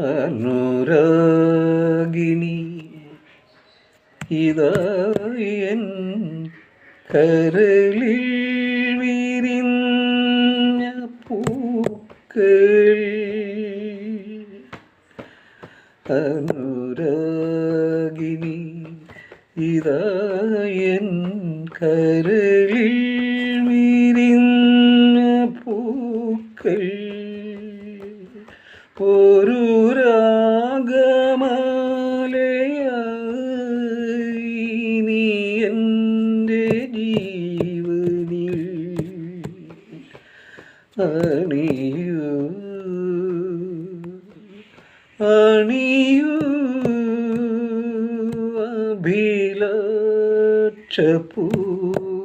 അനുരാഗിണി. ഇതായൻ കരളിൽ വിരിഞ്ഞ പൂക്കൾ. അനുരാഗിണി ഇതായൻ കരളിൽ വിരിഞ്ഞ പൂക്കൾ. ഒരു രാഗമാലയായി നീ എന്റെ ജീവനിൽ അണിയൂ. അണിയൂ. അഭിലാഷ പൂവേ